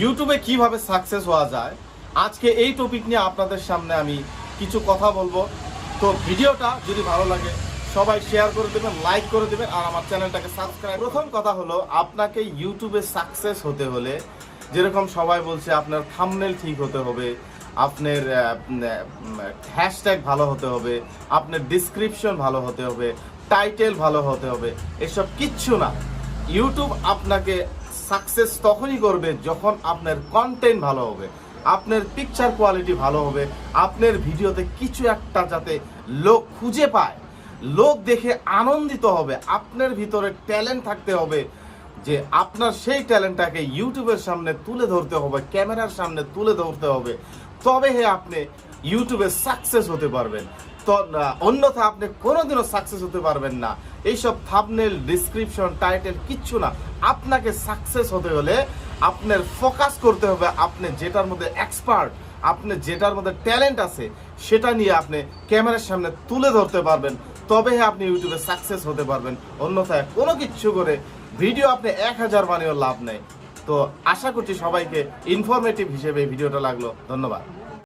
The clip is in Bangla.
ইউটিউবে কীভাবে সাকসেস হওয়া যায়? আজকে এই টপিক নিয়ে আপনাদের সামনে আমি কিছু কথা বলব। তো ভিডিওটা যদি ভালো লাগে সবাই শেয়ার করে দেবেন লাইক করে দেবেন আর আমার চ্যানেলটাকে সাবস্ক্রাইব প্রথম কথা হলো আপনাকে ইউটিউবে সাকসেস হতে হলে যেরকম সবাই বলছে আপনার থামনেল ঠিক হতে হবে আপনার হ্যাশট্যাগ ভালো হতে হবে আপনার ডিসক্রিপশন ভালো হতে হবে টাইটেল ভালো হতে হবে এসব কিচ্ছু না। ইউটিউব আপনাকে সাকসেস তখনই করবে যখন আপনার কন্টেন্ট ভালো হবে, আপনার পিকচার কোয়ালিটি ভালো হবে, আপনার ভিডিওতে কিছু একটা যাতে লোক খুঁজে পায়। লোক দেখে আনন্দিত হবে, আপনার ভিতরে ট্যালেন্ট থাকতে হবে যে আপনার সেই ট্যালেন্টটাকে ইউটিউবের সামনে তুলে ধরতে হবে, ক্যামেরার সামনে তুলে ধরতে হবে। তবে হে আপনি ইউটিউবে সাকসেস হতে পারবেন। অন্যথা আপনি কোনোদিনও সাকসেস হতে পারবেন না। এইসব থাবনেল ডিসক্রিপশন টাইটেল কিচ্ছু না। আপনাকে সাকসেস হতে হলে আপনার ফোকাস করতে হবে আপনি যেটার মধ্যে এক্সপার্ট আপনি যেটার মধ্যে ট্যালেন্ট আছে, সেটা নিয়ে আপনি ক্যামেরার সামনে তুলে ধরতে পারবেন। তবে আপনি ইউটিউবে সাকসেস হতে পারবেন। অন্যথায় কোনো কিচ্ছু করে ভিডিও আপনি এক হাজার বানিয়েও লাভ নেই। তো আশা করছি সবাইকে ইনফরমেটিভ হিসেবে ভিডিওটা লাগল। ধন্যবাদ।